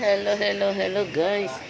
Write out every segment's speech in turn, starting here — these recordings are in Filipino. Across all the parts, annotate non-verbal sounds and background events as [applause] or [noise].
Hello, hello, hello guys.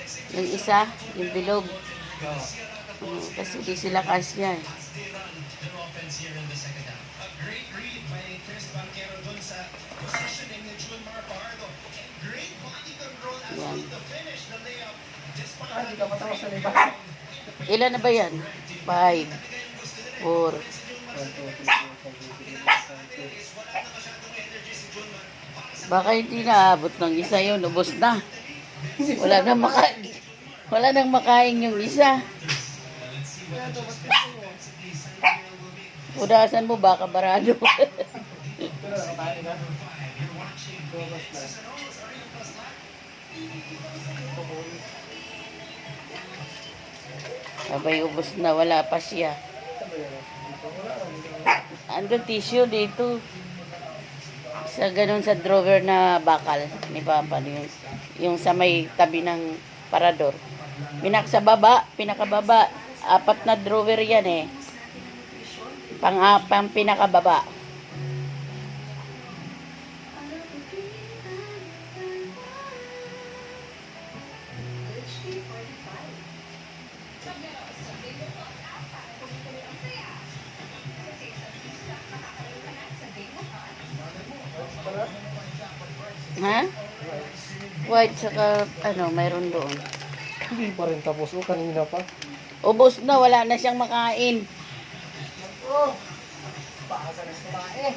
Yung isa, yung bilog. Mm, kasi di sila kasya. eh. Yan. Na. Ilan na ba yan? Five. Four. 1, 2, 3, 4, 5, 6, 7, 8. Baka hindi naabot ng isa yun. Ubos na. Wala nang makain. Wala nang makain yung isa. Udasan mo, baka barado. [laughs] Sabay ubos na, wala pa siya. Andun tissue dito. Sa ganun sa drawer na bakal ni Papa. Yung, yung sa may tabi ng parador. Pinak sa baba, pinakababa. Apat na drawer yan eh. Pang, ah, pang pinakababa. Ha? White saka ano, mayroon doon. Hindi pa rin tapos. O, kanina pa. Ubos na, wala na siyang makain. Oh! Pakasa na sa babae.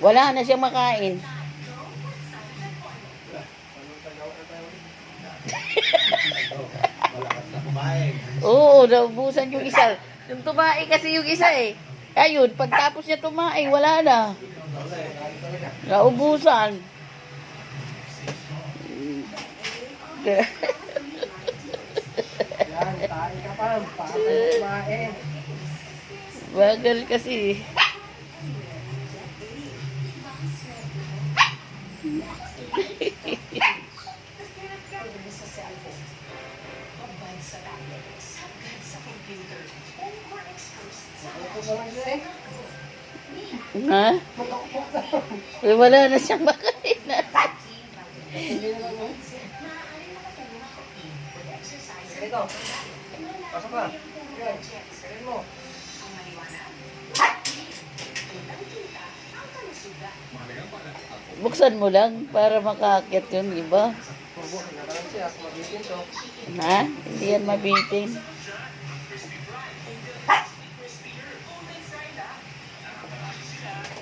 Wala na siyang makain. Oo, naubusan yung isa. Yung tumae kasi yung isa eh. Ayun, pagtapos niya tumae, wala na. Naubusan. Yan, tayo [laughs] ka pa. Pakasa na sa. Bagal kasi. Ito pa lang siya eh. Ha? Eh, wala na siyang makain. Hindi na lang. oh. Ito. Pasok. Yan. Kain mo. Buksan mo lang para makakit yun, di Ha? Hindi yan mabitin.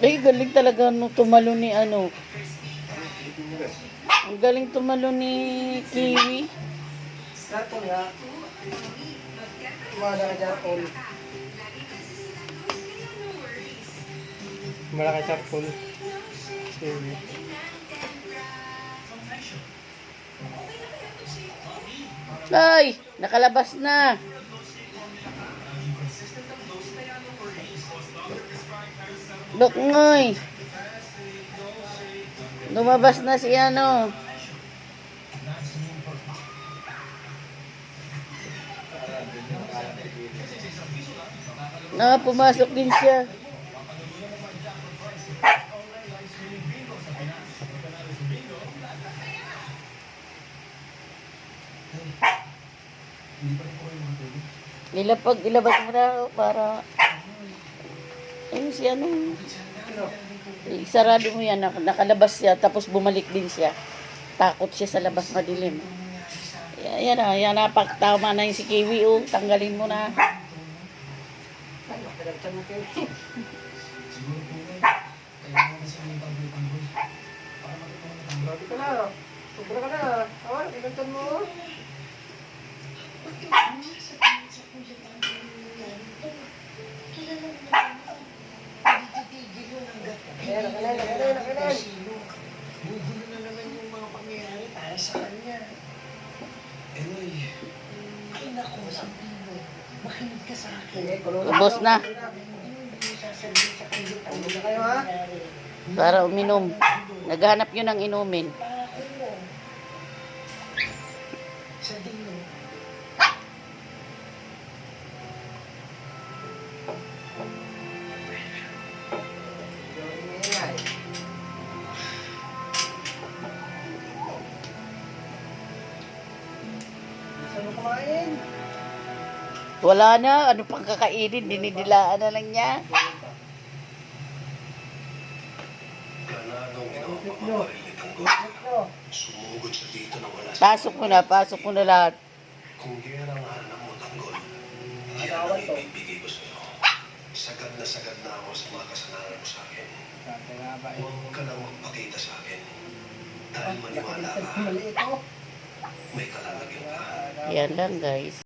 Ay, galing talaga nung tumalo ni ano. Ang galing tumalo ni Kiwi. Jarpon nga. Kumada ka Jarpon. Kumada ka Jarpon. Sige. Ay, nakalabas na. Dok ngoy. Lumabas na si ano. Na, pumasok din siya. Nilapag, ilabas mo na para... Ayun si ano, isarado mo yan, nak- nakalabas siya, tapos bumalik din siya. Takot siya sa labas madilim. Yan, na, yan na, pag tama na yung si Kiwi, oh, tanggalin mo na. Grabe ka na. Sobra ka na. Awan, pinagtan mo. Gugulo na naman yung mga pangyayari para sa kanya. Eloy, ay naku, Santino, makinig ka sa akin. Ubos na. Mo. Para uminom. Naghanap yun ng inumin. Kumain? Wala na, ano pang kakainin, dinidilaan na lang niya. Sa Pasok mo na, pasok mo na lahat. Kung gera ang hanap mo tanggol, yan ang ibibigay ko sa'yo. Sagad na sagad na ako sa mga kasalanan mo sa akin. Eh. Huwag ka nang magpakita sa akin. Dahil maniwala ka, oh. ka. Yan lang guys.